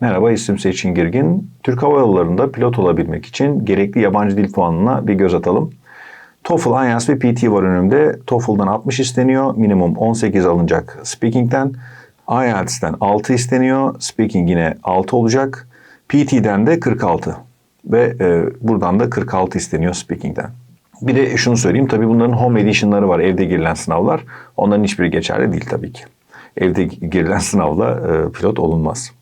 Merhaba isim Seçin Girgin. Türk Hava Yolları'nda pilot olabilmek için gerekli yabancı dil puanına bir göz atalım. TOEFL, IELTS ve PT var önümde. TOEFL'dan 60 isteniyor. Minimum 18 alınacak speaking'den. IELTS'ten 6 isteniyor. Speaking yine 6 olacak. PT'den de 46. Ve e, buradan da 46 isteniyor speaking'den. Bir de şunu söyleyeyim tabii bunların home edition'ları var. Evde girilen sınavlar. Onların hiçbiri geçerli değil tabii ki. Evde girilen sınavla e, pilot olunmaz.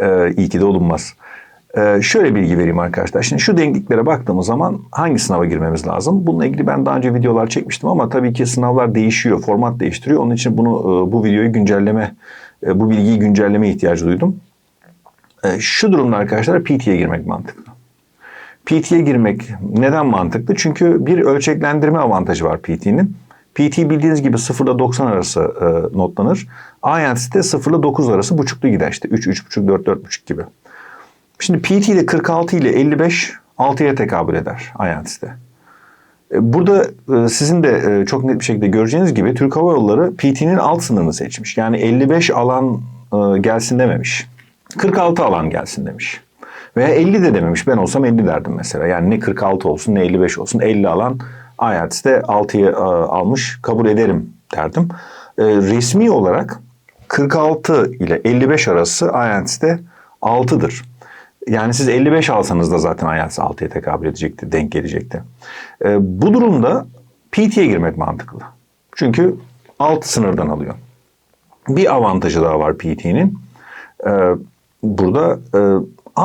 E, iyi ki de olunmaz. E, şöyle bilgi vereyim arkadaşlar. Şimdi şu denkliklere baktığımız zaman hangi sınava girmemiz lazım? Bununla ilgili ben daha önce videolar çekmiştim ama tabii ki sınavlar değişiyor, format değiştiriyor. Onun için bunu e, bu videoyu güncelleme, e, bu bilgiyi güncelleme ihtiyacı duydum. E, şu durumda arkadaşlar PT'ye girmek mantıklı. PT'ye girmek neden mantıklı? Çünkü bir ölçeklendirme avantajı var PT'nin. PT bildiğiniz gibi 0 ile 90 arası e, notlanır. IELTS'te 0 ile 9 arası buçuklu gider işte. 3, 3,5, 4, 4,5 gibi. Şimdi PT ile 46 ile 55 6'ya tekabül eder IELTS'te. E, burada e, sizin de e, çok net bir şekilde göreceğiniz gibi Türk Hava Yolları PT'nin alt sınırını seçmiş. Yani 55 alan gelsin dememiş. 46 alan gelsin demiş. Veya 50 de dememiş. Ben olsam 50 derdim mesela. Yani ne 46 olsun ne 55 olsun 50 alan IELTS'te 6'yı e, almış kabul ederim derdim. E, resmi olarak 46 ile 55 arası IELTS'te 6'dır. Yani siz 55 alsanız da zaten IELTS 6'ya tekabül edecekti, denk gelecekti. E, bu durumda PT'ye girmek mantıklı. Çünkü alt sınırdan alıyor. Bir avantajı daha var PT'nin. Burada e,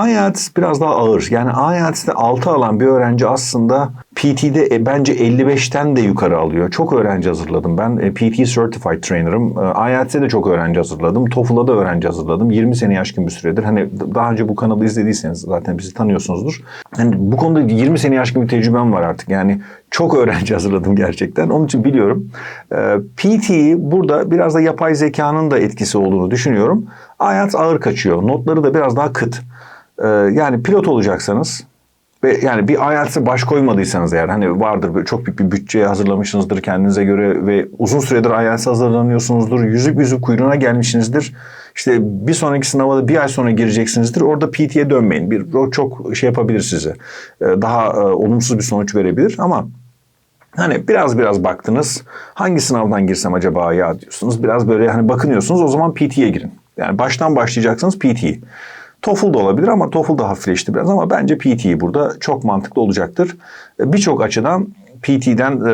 IELTS biraz daha ağır. Yani IELTS'te 6 alan bir öğrenci aslında PT'de e, bence 55'ten de yukarı alıyor. Çok öğrenci hazırladım ben. E, PT Certified Trainer'ım. E, IELTS'e de çok öğrenci hazırladım. TOEFL'a da öğrenci hazırladım. 20 sene yaşkın bir süredir. Hani daha önce bu kanalı izlediyseniz zaten bizi tanıyorsunuzdur. Yani bu konuda 20 sene yaşkın bir tecrübem var artık. Yani çok öğrenci hazırladım gerçekten. Onun için biliyorum. E, PT'yi burada biraz da yapay zekanın da etkisi olduğunu düşünüyorum. IELTS ağır kaçıyor. Notları da biraz daha kıt. Ee, yani pilot olacaksanız ve yani bir IELTS'e baş koymadıysanız eğer hani vardır çok büyük bir bütçeye hazırlamışsınızdır kendinize göre ve uzun süredir IELTS'e hazırlanıyorsunuzdur. Yüzük yüzük kuyruğuna gelmişsinizdir. İşte bir sonraki sınava da bir ay sonra gireceksinizdir. Orada PT'ye dönmeyin. Bir, o çok şey yapabilir size. Ee, daha e, olumsuz bir sonuç verebilir ama Hani biraz biraz baktınız. Hangi sınavdan girsem acaba ya diyorsunuz. Biraz böyle hani bakınıyorsunuz o zaman PT'ye girin. Yani baştan başlayacaksınız PT. TOEFL da olabilir ama TOEFL da hafifleşti biraz ama bence PT burada çok mantıklı olacaktır. E, birçok açıdan PT'den e,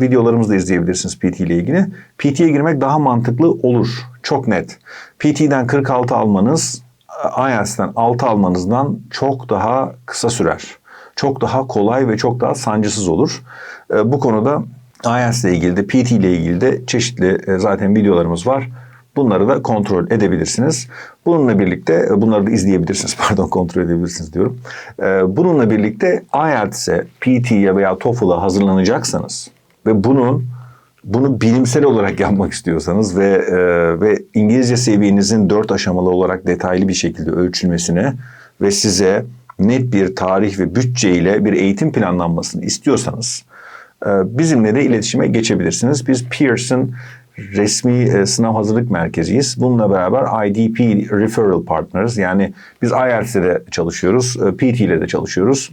videolarımızı da izleyebilirsiniz PT ile ilgili. PT'ye girmek daha mantıklı olur. Çok net. PT'den 46 almanız IELTS'ten 6 almanızdan çok daha kısa sürer. Çok daha kolay ve çok daha sancısız olur. E, bu konuda IELTS ile ilgili de PT ile ilgili de çeşitli e, zaten videolarımız var. Bunları da kontrol edebilirsiniz. Bununla birlikte e, bunları da izleyebilirsiniz. Pardon kontrol edebilirsiniz diyorum. E, bununla birlikte IELTS'e, PT'ye veya TOEFL'a hazırlanacaksanız ve bunun bunu bilimsel olarak yapmak istiyorsanız ve e, ve İngilizce seviyenizin dört aşamalı olarak detaylı bir şekilde ölçülmesine ve size net bir tarih ve bütçe ile bir eğitim planlanmasını istiyorsanız bizimle de iletişime geçebilirsiniz. Biz Pearson resmi e, sınav hazırlık merkeziyiz. Bununla beraber IDP Referral Partners yani biz IELTS'de de çalışıyoruz, e, PT ile de çalışıyoruz.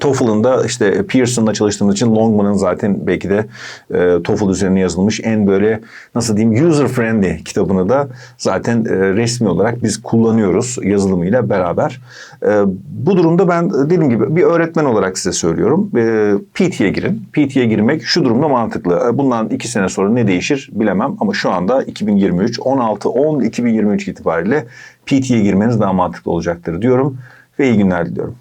TOEFL'ın da işte Pearson'la çalıştığımız için Longman'ın zaten belki de e, TOEFL üzerine yazılmış en böyle nasıl diyeyim user friendly kitabını da zaten e, resmi olarak biz kullanıyoruz yazılımıyla beraber. E, bu durumda ben dediğim gibi bir öğretmen olarak size söylüyorum. E, PT'ye girin. PT'ye girmek şu durumda mantıklı. E, bundan iki sene sonra ne değişir bilemem ama şu anda 2023 16 10 2023 itibariyle PT'ye girmeniz daha mantıklı olacaktır diyorum ve iyi günler diliyorum.